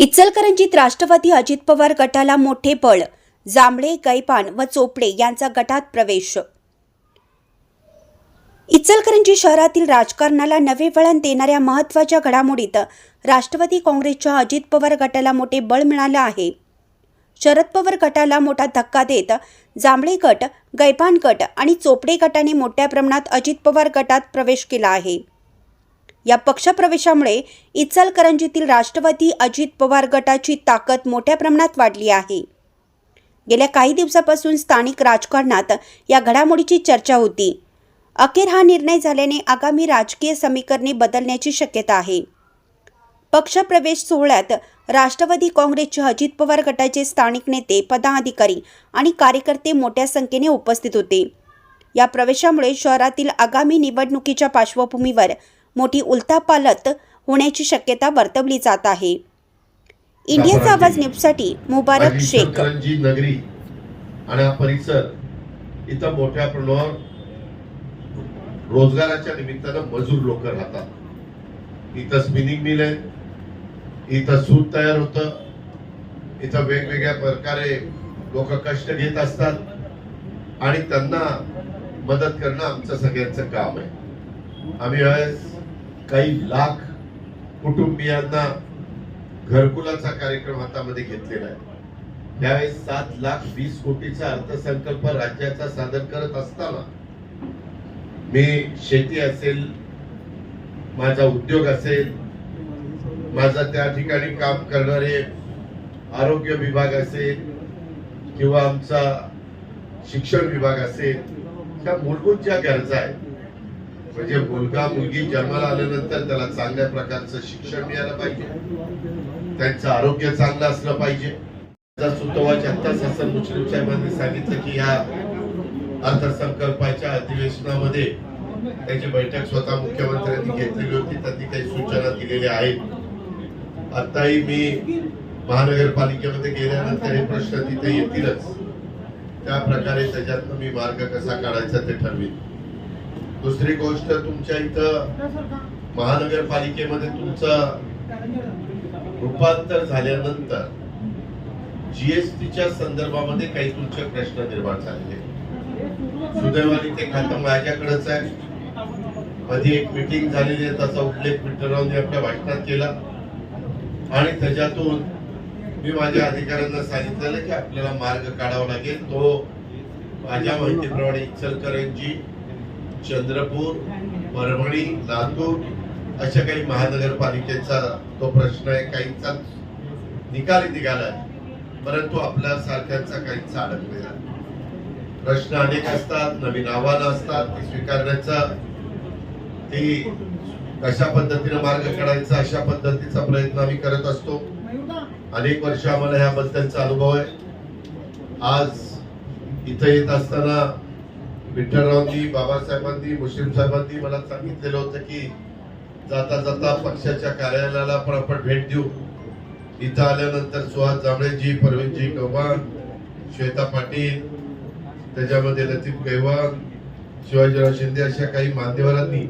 इचलकरंजीत राष्ट्रवादी अजित पवार गटाला मोठे बळ जांभळे गैपान व चोपडे यांचा गटात प्रवेश. इचलकरंजी शहरातील राजकारणाला नवे वळण देणाऱ्या महत्त्वाच्या घडामोडीत राष्ट्रवादी काँग्रेसच्या अजित पवार गटाला मोठे बळ मिळालं आहे. शरद पवार गटाला मोठा धक्का देत जांभळे गट गैपान गट आणि चोपडे गटाने मोठ्या प्रमाणात अजित पवार गटात प्रवेश केला आहे. या पक्षप्रवेशामुळे इचलकरंजीतील राष्ट्रवादी अजित पवार गटाची ताकद मोठ्या प्रमाणात वाढली आहे. गेल्या काही दिवसापासून स्थानिक राजकारणात या घडामोडीची चर्चा होती. अखेर हा निर्णय झाल्याने आगामी राजकीय समीकरणे बदलण्याची शक्यता आहे. पक्षप्रवेश सोहळ्यात राष्ट्रवादी काँग्रेसचे अजित पवार गटाचे स्थानिक नेते पदाधिकारी आणि कार्यकर्ते मोठ्या संख्येने उपस्थित होते. या प्रवेशामुळे शहरातील आगामी निवडणुकीच्या पार्श्वभूमीवर मोठी उलथापालत होण्याची शक्यता वर्तवली जात आहे. इंडियाचा आवाज न्यूजसाठी मुबारक शेख. नगरी आणि हा परिसर इथं मोठ्या प्रमाणावर रोजगाराच्या निमित्तानं मजूर लोक राहतात. इथं स्पिनिंग मिल आहे. इथं सूत तयार होतं. इथं वेगवेगळ्या प्रकारे लोक कष्ट घेत असतात. आणि त्यांना मदत करणं आमचं सगळ्यांचं काम आहे. आम्ही काही लाख कुटुंबियांना घरकुलाचा कार्यक्रम हातामध्ये घेतलेला आहे. त्यावेळेस सात लाख वीस कोटीचा अर्थसंकल्प राज्याचा सादर करत असताना मी शेती असेल माझा उद्योग असेल माझा त्या ठिकाणी काम करणारे आरोग्य विभाग असेल किंवा आमचा शिक्षण विभाग असेल त्या मूलभूत ज्या गरजा आहेत म्हणजे मुलगा मुलगी जन्माला आल्यानंतर त्याला चांगल्या प्रकारचं शिक्षण मिळालं पाहिजे. त्यांचं आरोग्य चांगलं असलं पाहिजे. जर आत्ताच हसन मुश्रीफ साहेबांनी सांगितलं की या अर्थसंकल्पाच्या अधिवेशनामध्ये त्याची बैठक स्वतः मुख्यमंत्र्यांनी घेतलेली होती. त्यांनी काही सूचना दिलेल्या आहेत. आताही मी महानगरपालिकेमध्ये गेल्यानंतर हे प्रश्न तिथे येतीलच. त्या प्रकारे त्याच्यातनं मी मार्ग कसा काढायचा ते ठरवेल दुसरी गोष्ट तुमच्या इथं महानगरपालिकेमध्ये तुमचं रूपांतर झाल्यानंतर जीएसटीच्या संदर्भामध्ये काही तुमचे प्रश्न निर्माण झालेले सुदैवाने ते खातं माझ्याकडेच आहे कधी एक मिटिंग झालेली आहे त्याचा उल्लेख मिटरावने आपल्या भाषणात केला. आणि त्याच्यातून मी माझ्या अधिकाऱ्यांना सांगितलेलं की आपल्याला मार्ग काढावा लागेल. तो माझ्या माहितीप्रमाणे इचलकरंजी चंद्रपूर परभणी लातूर अशा काही महानगरपालिकेचा तो प्रश्न आहे. काहींचा निकाली निघाला परंतु आपल्या सारख्यांचा काहींचा अडकलेला प्रश्न अनेक असतात नवीन आव्हानं असतात ती स्वीकारण्याचा ती कशा पद्धतीने मार्ग काढायचा अशा पद्धतीचा प्रयत्न आम्ही करत असतो. अनेक वर्ष आम्हाला ह्याबद्दलचा अनुभव आहे. आज इथं येत असताना विठ्ठलरावजी बाबासाहेबांनी मुस्लिम साहेबांनी मला सांगितलेलं होतं की जाता जाता पक्षाच्या कार्यालयाला पण आपण भेट देऊ. इथं आल्यानंतर सुहास जांभळेजी परवीनजी गव्हाण श्वेता पाटील त्याच्यामध्ये लतीफ गैवान शिवाजीराव शिंदे अशा काही मान्यवरांनी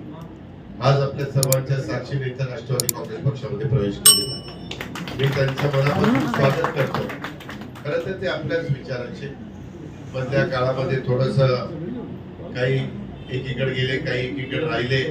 आज आपल्या सर्वांच्या साक्षीने इथं राष्ट्रवादी काँग्रेस पक्षामध्ये प्रवेश केलेला मी त्यांच्या मनापासून स्वागत करतो. खरं तर ते आपल्याच विचाराचे मधल्या काळामध्ये थोडस काही एकीकडे गेले काही एकीकडे राहिले.